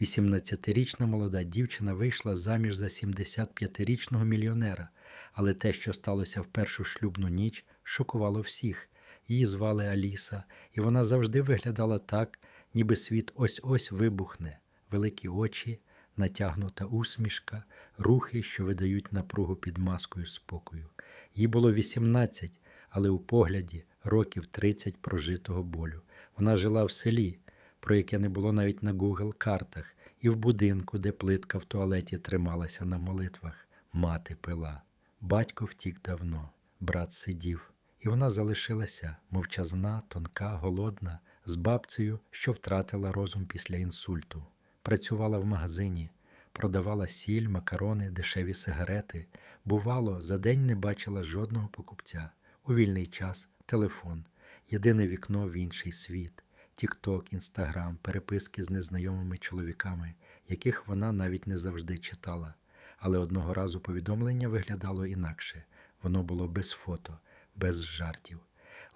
18-річна молода дівчина вийшла заміж за 75-річного мільйонера, але те, що сталося в першу шлюбну ніч, шокувало всіх. Її звали Аліса, і вона завжди виглядала так, ніби світ ось-ось вибухне, великі очі, натягнута усмішка, рухи, що видають напругу під маскою спокою. Їй було 18, але у погляді років 30 прожитого болю. Вона жила в селі, про яке не було навіть на Google картах, і в будинку, де плитка в туалеті трималася на молитвах, мати пила. Батько втік давно, брат сидів, і вона залишилася мовчазна, тонка, голодна, з бабцею, що втратила розум після інсульту. Працювала в магазині, продавала сіль, макарони, дешеві сигарети. Бувало, за день не бачила жодного покупця. У вільний час телефон, єдине вікно в інший світ, Тікток, Інстаграм, переписки з незнайомими чоловіками, яких вона навіть не завжди читала. Але одного разу повідомлення виглядало інакше воно було без фото, без жартів.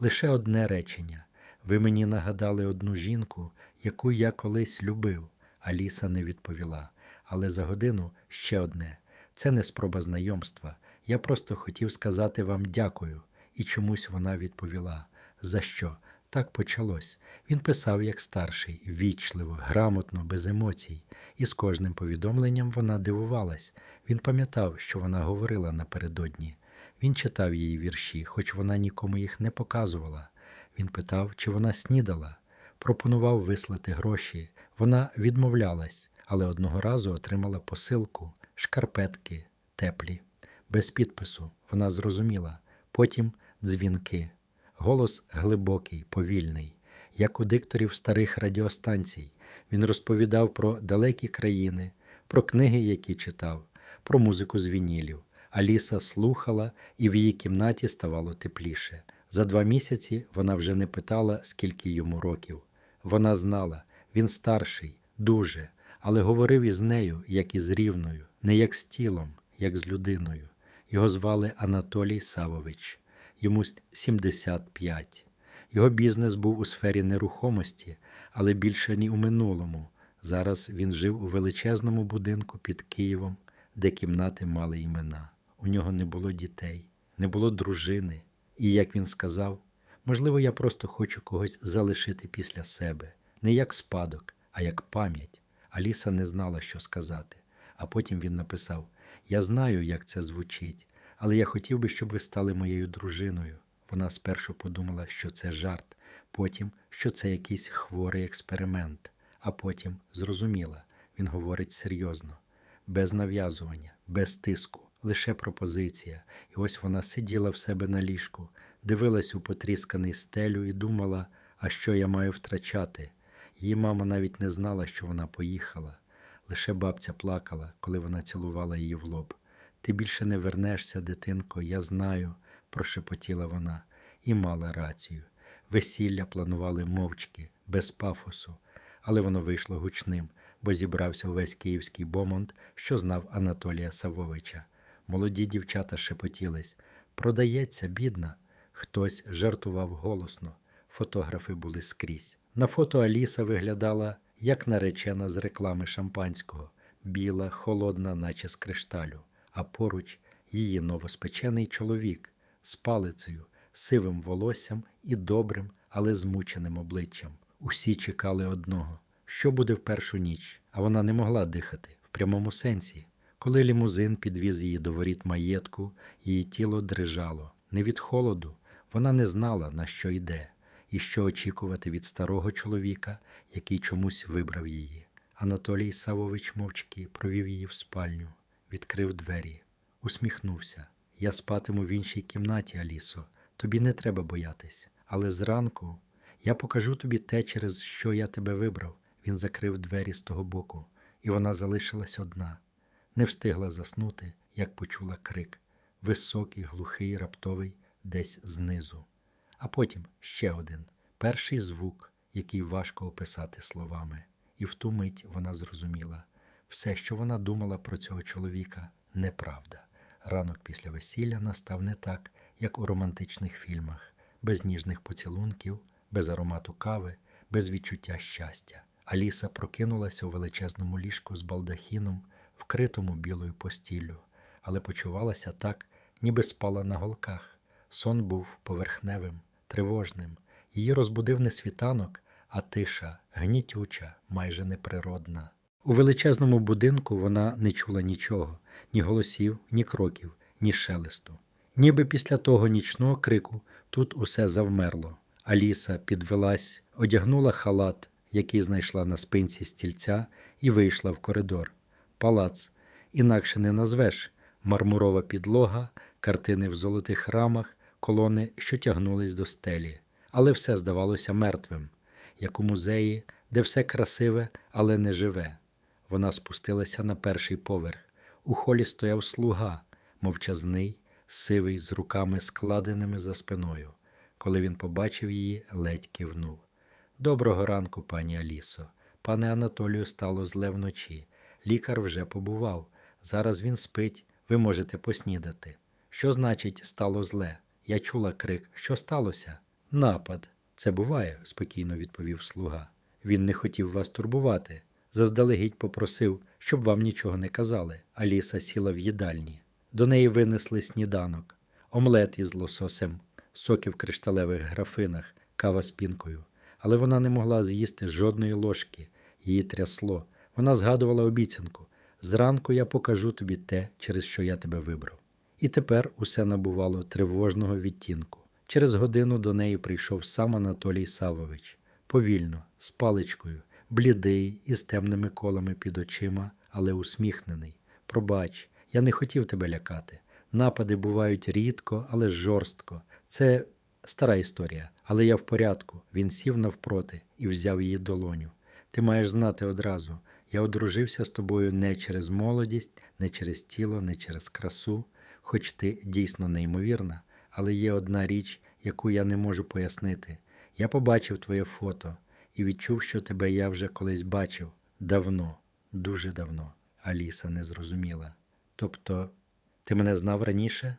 Лише одне речення. Ви мені нагадали одну жінку, яку я колись любив. Аліса не відповіла. Але за годину ще одне. Це не спроба знайомства. Я просто хотів сказати вам дякую. І чомусь вона відповіла. За що? Так почалось. Він писав як старший, вічливо, грамотно, без емоцій, і з кожним повідомленням вона дивувалась. Він пам'ятав, що вона говорила напередодні. Він читав її вірші, хоч вона нікому їх не показувала. Він питав, чи вона снідала, пропонував вислати гроші. Вона відмовлялась, але одного разу отримала посилку, шкарпетки, теплі, без підпису. Вона зрозуміла. Потім дзвінки. Голос глибокий, повільний, як у дикторів старих радіостанцій. Він розповідав про далекі країни, про книги, які читав, про музику з вінілів. Аліса слухала, і в її кімнаті ставало тепліше. За два місяці вона вже не питала, скільки йому років. Вона знала, він старший, дуже, але говорив із нею, як із рівною, не як з тілом, як з людиною. Його звали Анатолій Савович йому 75. Його бізнес був у сфері нерухомості, але більше ні у минулому. Зараз він жив у величезному будинку під Києвом, де кімнати мали імена. У нього не було дітей, не було дружини. І, як він сказав, можливо, я просто хочу когось залишити після себе, не як спадок, а як пам'ять. Аліса не знала, що сказати. А потім він написав: Я знаю, як це звучить, але я хотів би, щоб ви стали моєю дружиною. Вона спершу подумала, що це жарт, потім, що це якийсь хворий експеримент, а потім зрозуміла, він говорить серйозно, без нав'язування, без тиску, лише пропозиція. І ось вона сиділа в себе на ліжку, дивилась у потрісканий стелю і думала, а що я маю втрачати. Її мама навіть не знала, що вона поїхала. Лише бабця плакала, коли вона цілувала її в лоб. Ти більше не вернешся, дитинко, я знаю, прошепотіла вона, і мала рацію. Весілля планували мовчки, без пафосу, але воно вийшло гучним, бо зібрався увесь київський бомонд, що знав Анатолія Савовича. Молоді дівчата шепотілись. Продається, бідна. Хтось жартував голосно. Фотографи були скрізь. На фото Аліса виглядала як наречена з реклами шампанського, біла, холодна, наче з кришталю а поруч її новоспечений чоловік з палицею, сивим волоссям і добрим, але змученим обличчям. Усі чекали одного, що буде в першу ніч, а вона не могла дихати в прямому сенсі. Коли лімузин підвіз її до воріт маєтку, її тіло дрижало. Не від холоду, вона не знала, на що йде, і що очікувати від старого чоловіка, який чомусь вибрав її. Анатолій Савович мовчки провів її в спальню відкрив двері, усміхнувся. Я спатиму в іншій кімнаті, Алісо. Тобі не треба боятись. Але зранку я покажу тобі те, через що я тебе вибрав. Він закрив двері з того боку, і вона залишилась одна. Не встигла заснути, як почула крик високий, глухий, раптовий, десь знизу. А потім ще один перший звук, який важко описати словами. І в ту мить вона зрозуміла все, що вона думала про цього чоловіка, неправда. Ранок після весілля настав не так, як у романтичних фільмах, без ніжних поцілунків, без аромату кави, без відчуття щастя. Аліса прокинулася у величезному ліжку з балдахіном, вкритому білою постіллю, але почувалася так, ніби спала на голках. Сон був поверхневим, тривожним. Її розбудив не світанок, а тиша, гнітюча, майже неприродна. У величезному будинку вона не чула нічого, ні голосів, ні кроків, ні шелесту. Ніби після того нічного крику тут усе завмерло. Аліса підвелась, одягнула халат, який знайшла на спинці стільця, і вийшла в коридор. Палац інакше не назвеш мармурова підлога, картини в золотих рамах, колони, що тягнулись до стелі. Але все здавалося мертвим, як у музеї, де все красиве, але не живе. Вона спустилася на перший поверх. У холі стояв слуга, мовчазний, сивий, з руками складеними за спиною. Коли він побачив її, ледь кивнув. Доброго ранку, пані Алісо. Пане Анатолію стало зле вночі. Лікар вже побував. Зараз він спить, ви можете поснідати. Що значить стало зле? Я чула крик. Що сталося? Напад. Це буває, спокійно відповів слуга. Він не хотів вас турбувати. Заздалегідь попросив, щоб вам нічого не казали. Аліса сіла в їдальні. До неї винесли сніданок, омлет із лососем, соки в кришталевих графинах, кава з пінкою. Але вона не могла з'їсти жодної ложки, її трясло. Вона згадувала обіцянку зранку я покажу тобі те, через що я тебе вибрав. І тепер усе набувало тривожного відтінку. Через годину до неї прийшов сам Анатолій Савович, повільно, з паличкою, блідий, із темними колами під очима, але усміхнений. Пробач, я не хотів тебе лякати. Напади бувають рідко, але жорстко. Це стара історія, але я в порядку. Він сів навпроти і взяв її долоню. Ти маєш знати одразу. Я одружився з тобою не через молодість, не через тіло, не через красу, хоч ти дійсно неймовірна, але є одна річ, яку я не можу пояснити. Я побачив твоє фото і відчув, що тебе я вже колись бачив давно, дуже давно. Аліса не зрозуміла. Тобто, ти мене знав раніше?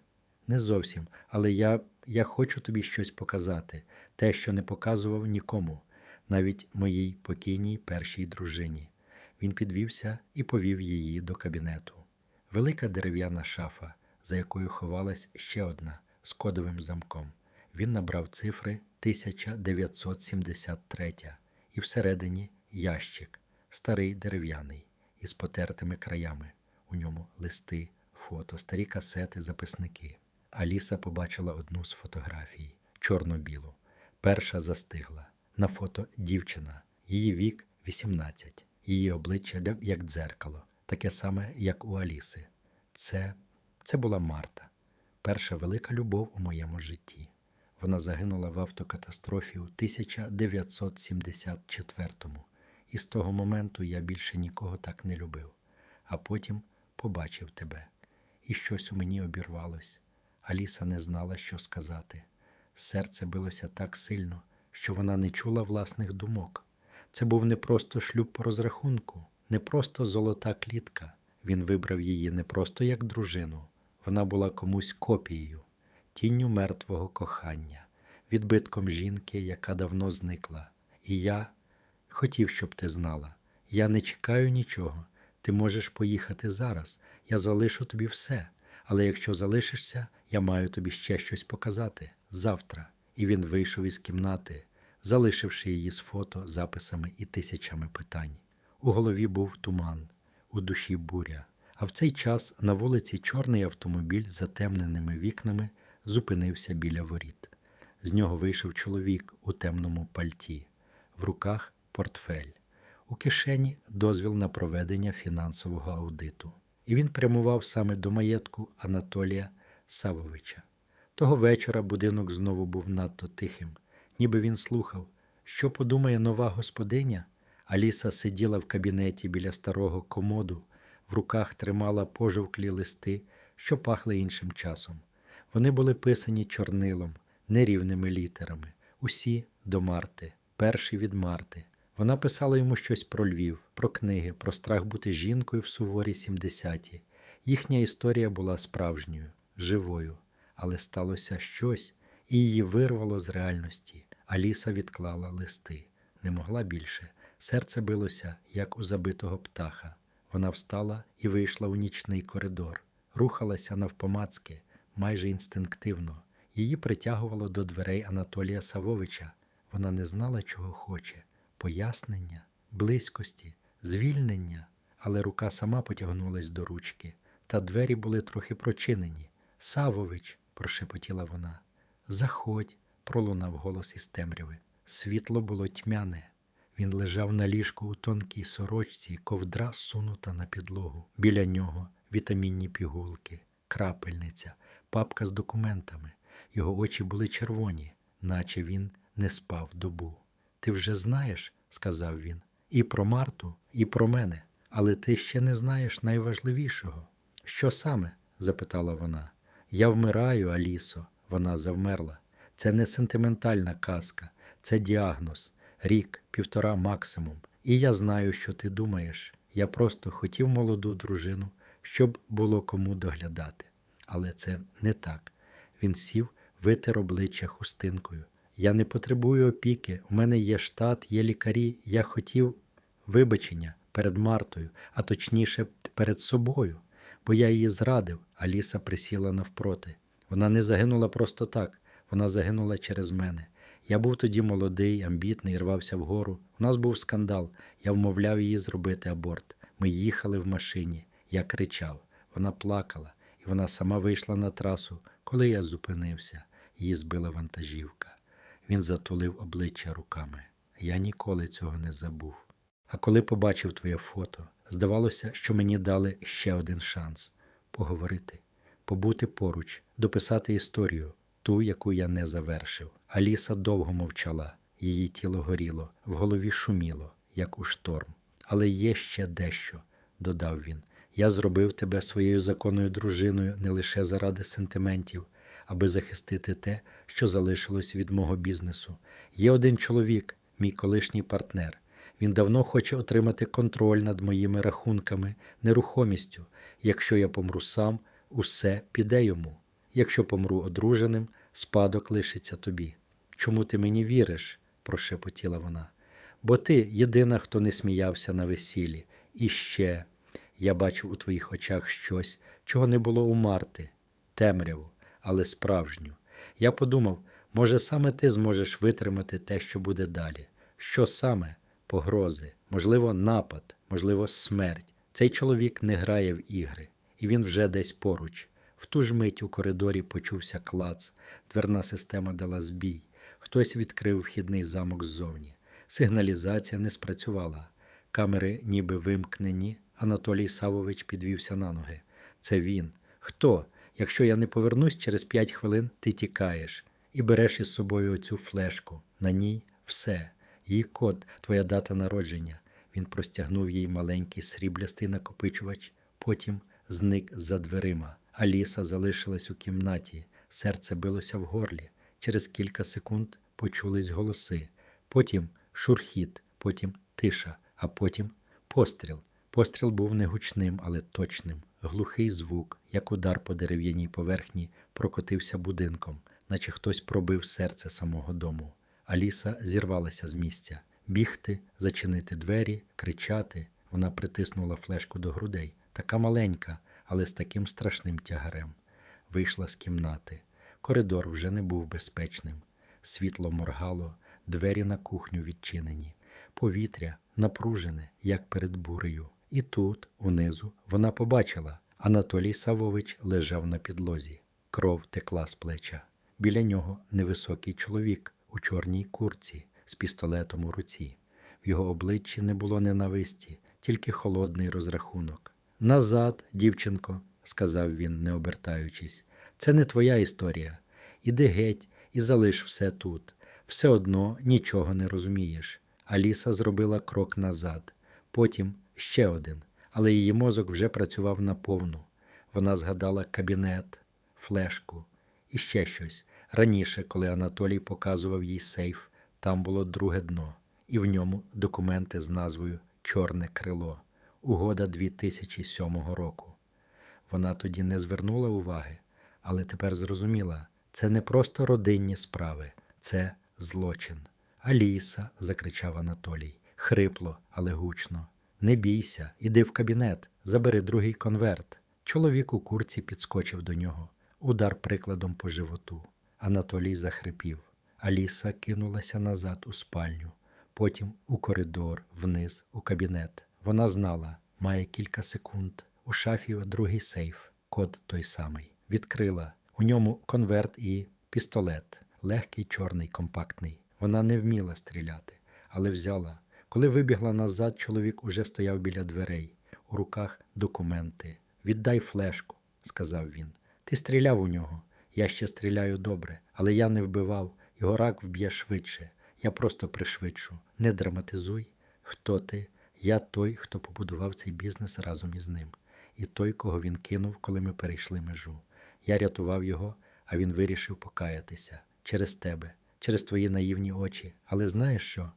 Не зовсім, але я, я хочу тобі щось показати, те, що не показував нікому, навіть моїй покійній першій дружині. Він підвівся і повів її до кабінету. Велика дерев'яна шафа, за якою ховалась ще одна з кодовим замком. Він набрав цифри 1973 і всередині ящик, старий дерев'яний, із потертими краями. У ньому листи, фото, старі касети, записники. Аліса побачила одну з фотографій чорно-білу. Перша застигла. На фото дівчина, її вік 18, її обличчя як дзеркало, таке саме, як у Аліси. Це, Це була Марта, перша велика любов у моєму житті. Вона загинула в автокатастрофі у 1974-му, і з того моменту я більше нікого так не любив, а потім побачив тебе, і щось у мені обірвалось. Аліса не знала, що сказати. Серце билося так сильно, що вона не чула власних думок. Це був не просто шлюб по розрахунку, не просто золота клітка. Він вибрав її не просто як дружину, вона була комусь копією, тінню мертвого кохання, відбитком жінки, яка давно зникла. І я хотів, щоб ти знала. Я не чекаю нічого. Ти можеш поїхати зараз. Я залишу тобі все. Але якщо залишишся, я маю тобі ще щось показати завтра. І він вийшов із кімнати, залишивши її з фото, записами і тисячами питань. У голові був туман, у душі буря. А в цей час на вулиці чорний автомобіль з затемненими вікнами зупинився біля воріт. З нього вийшов чоловік у темному пальті, в руках портфель, у кишені дозвіл на проведення фінансового аудиту. І він прямував саме до маєтку Анатолія Савовича. Того вечора будинок знову був надто тихим, ніби він слухав, що подумає нова господиня. Аліса сиділа в кабінеті біля старого комоду, в руках тримала пожовклі листи, що пахли іншим часом. Вони були писані чорнилом, нерівними літерами, усі до Марти, перші від Марти. Вона писала йому щось про Львів, про книги, про страх бути жінкою в суворі 70-ті. Їхня історія була справжньою, живою, але сталося щось, і її вирвало з реальності. Аліса відклала листи, не могла більше. Серце билося, як у забитого птаха. Вона встала і вийшла у нічний коридор, рухалася навпомацки, майже інстинктивно. Її притягувало до дверей Анатолія Савовича. Вона не знала, чого хоче пояснення, близькості, звільнення, але рука сама потягнулась до ручки, та двері були трохи прочинені. Савович, прошепотіла вона. Заходь, пролунав голос із темряви. Світло було тьмяне. Він лежав на ліжку у тонкій сорочці, ковдра сунута на підлогу. Біля нього вітамінні пігулки, крапельниця, папка з документами. Його очі були червоні, наче він не спав добу. Ти вже знаєш, сказав він, і про Марту, і про мене, але ти ще не знаєш найважливішого. Що саме? запитала вона. Я вмираю, Алісо. Вона завмерла. Це не сентиментальна казка, це діагноз, рік, півтора максимум. І я знаю, що ти думаєш. Я просто хотів молоду дружину, щоб було кому доглядати. Але це не так. Він сів, витер обличчя хустинкою. Я не потребую опіки, у мене є штат, є лікарі. Я хотів вибачення перед Мартою, а точніше перед собою, бо я її зрадив. Аліса присіла навпроти. Вона не загинула просто так, вона загинула через мене. Я був тоді молодий, амбітний, рвався вгору. У нас був скандал. Я вмовляв її зробити аборт. Ми їхали в машині. Я кричав. Вона плакала, і вона сама вийшла на трасу. Коли я зупинився, її збила вантажівка. Він затулив обличчя руками. Я ніколи цього не забув. А коли побачив твоє фото, здавалося, що мені дали ще один шанс поговорити, побути поруч, дописати історію, ту, яку я не завершив. Аліса довго мовчала, її тіло горіло, в голові шуміло, як у шторм. Але є ще дещо, додав він. Я зробив тебе своєю законною дружиною не лише заради сентиментів, аби захистити те, що залишилось від мого бізнесу. Є один чоловік, мій колишній партнер. Він давно хоче отримати контроль над моїми рахунками, нерухомістю. Якщо я помру сам, усе піде йому. Якщо помру одруженим, спадок лишиться тобі. Чому ти мені віриш? прошепотіла вона. Бо ти єдина, хто не сміявся на весіллі. І ще я бачив у твоїх очах щось, чого не було у Марти, темряву, але справжню. Я подумав, може, саме ти зможеш витримати те, що буде далі. Що саме? Погрози, можливо, напад, можливо, смерть. Цей чоловік не грає в ігри, і він вже десь поруч. В ту ж мить у коридорі почувся клац, дверна система дала збій. Хтось відкрив вхідний замок ззовні. Сигналізація не спрацювала. Камери ніби вимкнені. Анатолій Савович підвівся на ноги. Це він. Хто? Якщо я не повернусь через п'ять хвилин, ти тікаєш і береш із собою оцю флешку. На ній все. Її код, твоя дата народження. Він простягнув їй маленький сріблястий накопичувач, потім зник за дверима. Аліса залишилась у кімнаті, серце билося в горлі. Через кілька секунд почулись голоси, потім шурхіт, потім тиша, а потім постріл. Постріл був не гучним, але точним. Глухий звук, як удар по дерев'яній поверхні, прокотився будинком, наче хтось пробив серце самого дому. Аліса зірвалася з місця. Бігти, зачинити двері, кричати. Вона притиснула флешку до грудей. Така маленька, але з таким страшним тягарем. Вийшла з кімнати. Коридор вже не був безпечним. Світло моргало, двері на кухню відчинені, повітря напружене, як перед бурею. І тут, унизу, вона побачила Анатолій Савович лежав на підлозі. Кров текла з плеча. Біля нього невисокий чоловік у чорній курці з пістолетом у руці. В його обличчі не було ненависті, тільки холодний розрахунок. Назад, дівчинко, сказав він, не обертаючись, це не твоя історія. Іди геть і залиш все тут. Все одно нічого не розумієш. Аліса зробила крок назад, потім ще один, але її мозок вже працював наповну. Вона згадала кабінет, флешку і ще щось. Раніше, коли Анатолій показував їй сейф, там було друге дно, і в ньому документи з назвою Чорне крило, угода 2007 року. Вона тоді не звернула уваги, але тепер зрозуміла, це не просто родинні справи, це злочин. Аліса, закричав Анатолій, хрипло, але гучно. Не бійся, іди в кабінет, забери другий конверт. Чоловік у курці підскочив до нього. Удар прикладом по животу. Анатолій захрипів. Аліса кинулася назад у спальню, потім у коридор, вниз, у кабінет. Вона знала, має кілька секунд. У шафі другий сейф, код той самий. Відкрила. У ньому конверт і пістолет, легкий, чорний, компактний. Вона не вміла стріляти, але взяла. Коли вибігла назад, чоловік уже стояв біля дверей, у руках документи. Віддай флешку, сказав він. Ти стріляв у нього. Я ще стріляю добре, але я не вбивав. Його рак вб'є швидше. Я просто пришвидшу. Не драматизуй. Хто ти? Я той, хто побудував цей бізнес разом із ним, і той, кого він кинув, коли ми перейшли межу. Я рятував його, а він вирішив покаятися через тебе, через твої наївні очі. Але знаєш що?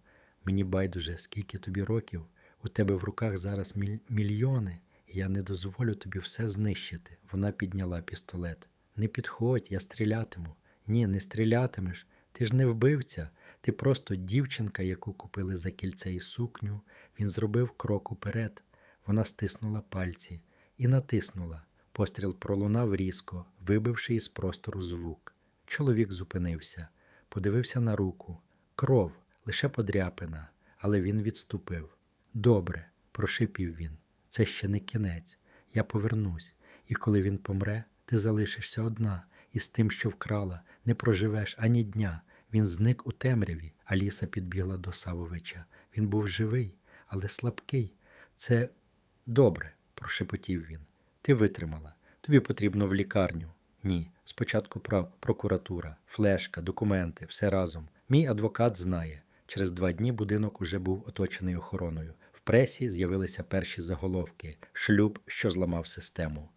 Мені байдуже, скільки тобі років, у тебе в руках зараз мільйони, і я не дозволю тобі все знищити. Вона підняла пістолет. Не підходь, я стрілятиму. Ні, не стрілятимеш. Ти ж не вбивця. Ти просто дівчинка, яку купили за кільце і сукню. Він зробив крок уперед. Вона стиснула пальці і натиснула. Постріл пролунав різко, вибивши із простору звук. Чоловік зупинився, подивився на руку. Кров, лише подряпина, але він відступив. Добре, прошипів він. Це ще не кінець. Я повернусь, і коли він помре, ти залишишся одна, і з тим, що вкрала, не проживеш ані дня. Він зник у темряві. Аліса підбігла до Савовича. Він був живий, але слабкий. Це добре, прошепотів він. Ти витримала. Тобі потрібно в лікарню. Ні. Спочатку прав прокуратура, флешка, документи, все разом. Мій адвокат знає. Через два дні будинок уже був оточений охороною. В пресі з'явилися перші заголовки: шлюб, що зламав систему.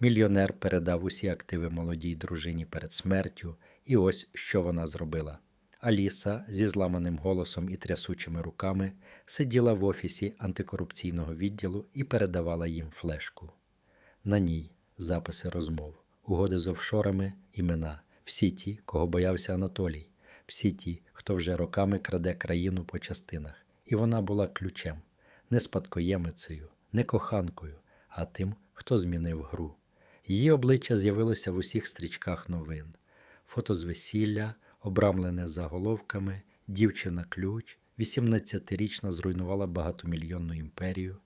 Мільйонер передав усі активи молодій дружині перед смертю, і ось що вона зробила. Аліса зі зламаним голосом і трясучими руками сиділа в офісі антикорупційного відділу і передавала їм флешку. На ній записи розмов, угоди з офшорами, імена, всі ті, кого боявся Анатолій, всі ті, хто вже роками краде країну по частинах. І вона була ключем, не спадкоємицею, не коханкою, а тим, хто змінив гру. Її обличчя з'явилося в усіх стрічках новин. Фото з весілля, обрамлене заголовками, дівчина-ключ, 18-річна зруйнувала багатомільйонну імперію,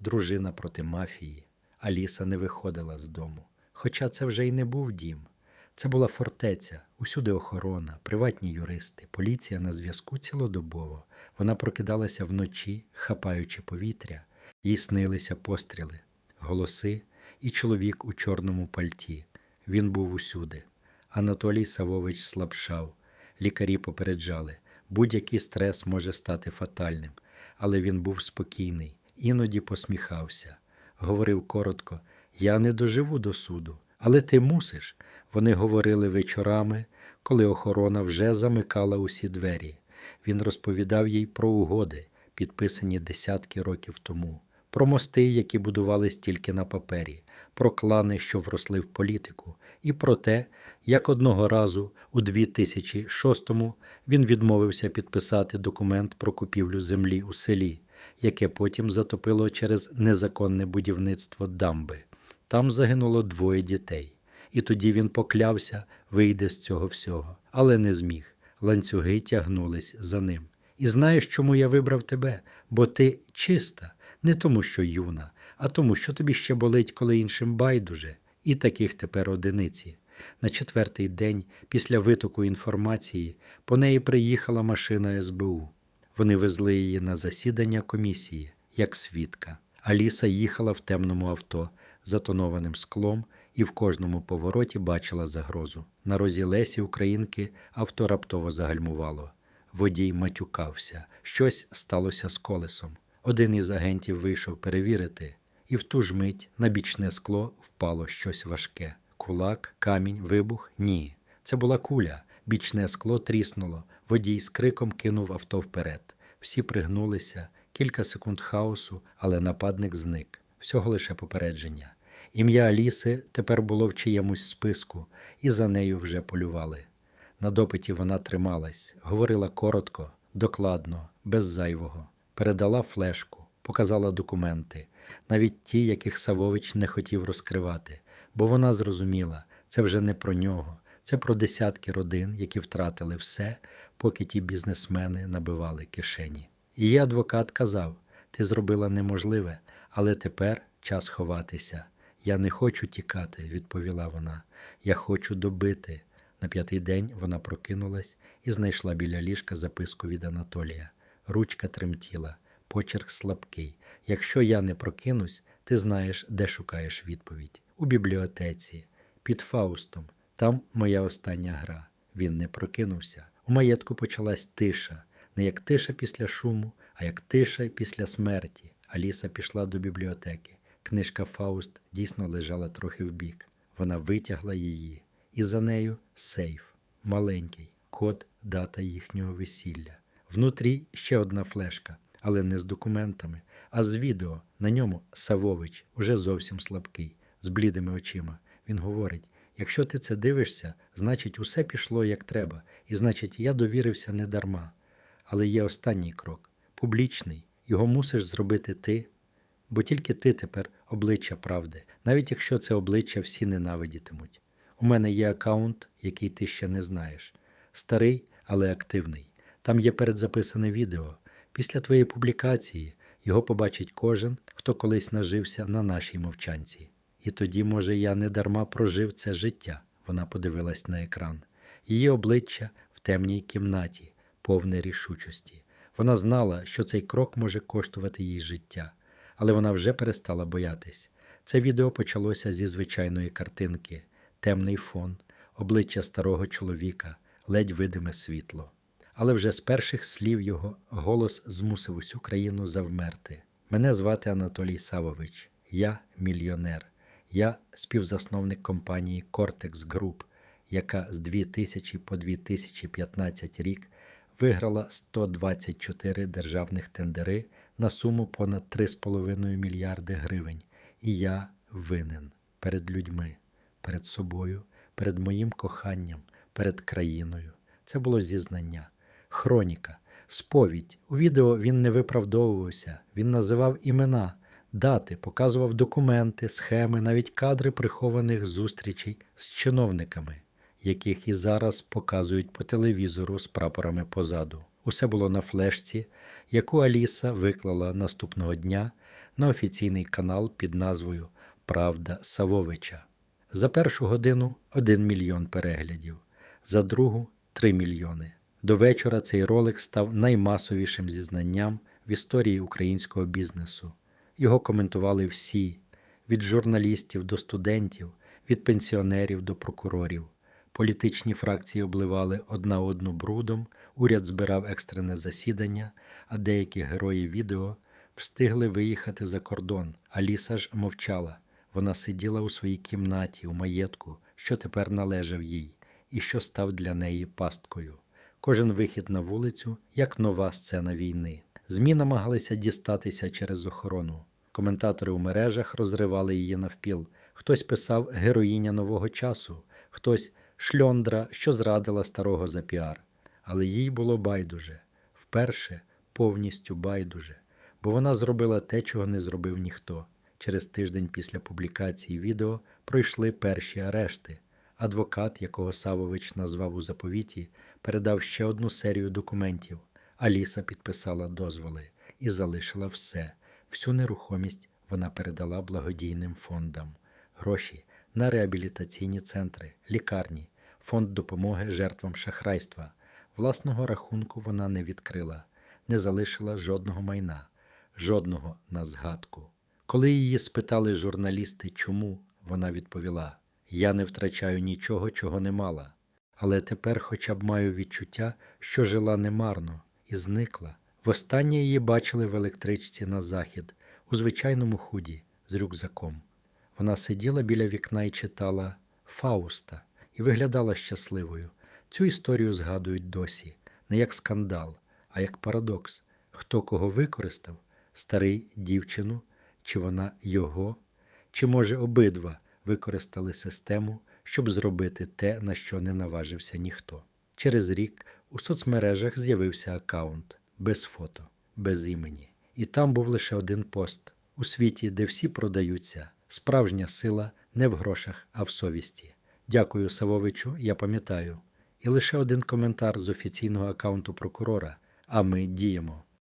дружина проти мафії. Аліса не виходила з дому. Хоча це вже й не був дім. Це була фортеця, усюди охорона, приватні юристи, поліція на зв'язку цілодобово. Вона прокидалася вночі, хапаючи повітря, їй снилися постріли, голоси і чоловік у чорному пальті. Він був усюди. Анатолій Савович слабшав. Лікарі попереджали, будь-який стрес може стати фатальним, але він був спокійний, іноді посміхався. Говорив коротко: Я не доживу до суду, але ти мусиш. Вони говорили вечорами, коли охорона вже замикала усі двері. Він розповідав їй про угоди, підписані десятки років тому, про мости, які будувались тільки на папері, про клани, що вросли в політику, і про те, як одного разу у 2006-му він відмовився підписати документ про купівлю землі у селі, яке потім затопило через незаконне будівництво дамби. Там загинуло двоє дітей. І тоді він поклявся, вийде з цього всього, але не зміг. Ланцюги тягнулись за ним. І знаєш, чому я вибрав тебе? Бо ти чиста, не тому, що юна, а тому, що тобі ще болить, коли іншим байдуже, і таких тепер одиниці. На четвертий день після витоку інформації по неї приїхала машина СБУ. Вони везли її на засідання комісії, як свідка. Аліса їхала в темному авто, затонованим склом, і в кожному повороті бачила загрозу. На розі Лесі Українки авто раптово загальмувало. Водій матюкався. Щось сталося з колесом. Один із агентів вийшов перевірити, і в ту ж мить на бічне скло впало щось важке. Кулак, камінь, вибух? Ні. Це була куля. Бічне скло тріснуло. Водій з криком кинув авто вперед. Всі пригнулися, кілька секунд хаосу, але нападник зник. Всього лише попередження. Ім'я Аліси тепер було в чиємусь списку, і за нею вже полювали. На допиті вона трималась, говорила коротко, докладно, без зайвого. передала флешку, показала документи, навіть ті, яких Савович не хотів розкривати, бо вона зрозуміла, це вже не про нього, це про десятки родин, які втратили все, поки ті бізнесмени набивали кишені. Її адвокат казав: ти зробила неможливе, але тепер час ховатися. Я не хочу тікати, відповіла вона. Я хочу добити. На п'ятий день вона прокинулась і знайшла біля ліжка записку від Анатолія. Ручка тремтіла, почерк слабкий. Якщо я не прокинусь, ти знаєш, де шукаєш відповідь. У бібліотеці, під Фаустом. Там моя остання гра. Він не прокинувся. У маєтку почалась тиша, не як тиша після шуму, а як тиша після смерті. Аліса пішла до бібліотеки. Книжка Фауст дійсно лежала трохи вбік. Вона витягла її, і за нею сейф, маленький, код, дата їхнього весілля. Внутрі ще одна флешка, але не з документами, а з відео. На ньому Савович, уже зовсім слабкий, з блідими очима. Він говорить: якщо ти це дивишся, значить, усе пішло як треба, і значить, я довірився не дарма. Але є останній крок публічний. Його мусиш зробити ти, бо тільки ти тепер обличчя правди, навіть якщо це обличчя всі ненавидітимуть. У мене є аккаунт, який ти ще не знаєш. Старий, але активний. Там є передзаписане відео. Після твоєї публікації його побачить кожен, хто колись нажився на нашій мовчанці. І тоді, може, я не дарма прожив це життя. Вона подивилась на екран. Її обличчя в темній кімнаті, повне рішучості. Вона знала, що цей крок може коштувати їй життя, але вона вже перестала боятись. Це відео почалося зі звичайної картинки, темний фон, обличчя старого чоловіка, ледь видиме світло. Але вже з перших слів його голос змусив усю країну завмерти. Мене звати Анатолій Савович, я мільйонер. Я співзасновник компанії Cortex Group, яка з 2000 по 2015 рік виграла 124 державних тендери на суму понад 3,5 мільярди гривень. І я винен перед людьми, перед собою, перед моїм коханням, перед країною. Це було зізнання, хроніка, сповідь. У відео він не виправдовувався, він називав імена, дати, показував документи, схеми, навіть кадри прихованих зустрічей з чиновниками яких і зараз показують по телевізору з прапорами позаду. Усе було на флешці, яку Аліса виклала наступного дня на офіційний канал під назвою Правда Савовича. За першу годину 1 мільйон переглядів, за другу 3 мільйони. До вечора цей ролик став наймасовішим зізнанням в історії українського бізнесу. Його коментували всі: від журналістів до студентів, від пенсіонерів до прокурорів. Політичні фракції обливали одна одну брудом, уряд збирав екстрене засідання, а деякі герої відео встигли виїхати за кордон. Аліса ж мовчала. Вона сиділа у своїй кімнаті, у маєтку, що тепер належав їй, і що став для неї пасткою. Кожен вихід на вулицю як нова сцена війни. ЗМІ намагалися дістатися через охорону. Коментатори у мережах розривали її навпіл. Хтось писав героїня нового часу, хтось шльондра, що зрадила старого за піар. Але їй було байдуже, вперше повністю байдуже, бо вона зробила те, чого не зробив ніхто. Через тиждень після публікації відео пройшли перші арешти. Адвокат, якого Савович назвав у заповіті, передав ще одну серію документів. Аліса підписала дозволи і залишила все. Всю нерухомість вона передала благодійним фондам. Гроші на реабілітаційні центри, лікарні, фонд допомоги жертвам шахрайства. Власного рахунку вона не відкрила, не залишила жодного майна, жодного на згадку. Коли її спитали журналісти, чому, вона відповіла: Я не втрачаю нічого, чого не мала. Але тепер хоча б маю відчуття, що жила немарно і зникла. Востаннє її бачили в електричці на захід, у звичайному худі з рюкзаком. Вона сиділа біля вікна і читала Фауста і виглядала щасливою. Цю історію згадують досі, не як скандал, а як парадокс. Хто кого використав старий дівчину, чи вона його, чи, може, обидва використали систему, щоб зробити те, на що не наважився ніхто. Через рік у соцмережах з'явився аккаунт без фото, без імені. І там був лише один пост у світі, де всі продаються. Справжня сила не в грошах, а в совісті. Дякую Савовичу, я пам'ятаю. І лише один коментар з офіційного аккаунту прокурора. А ми діємо.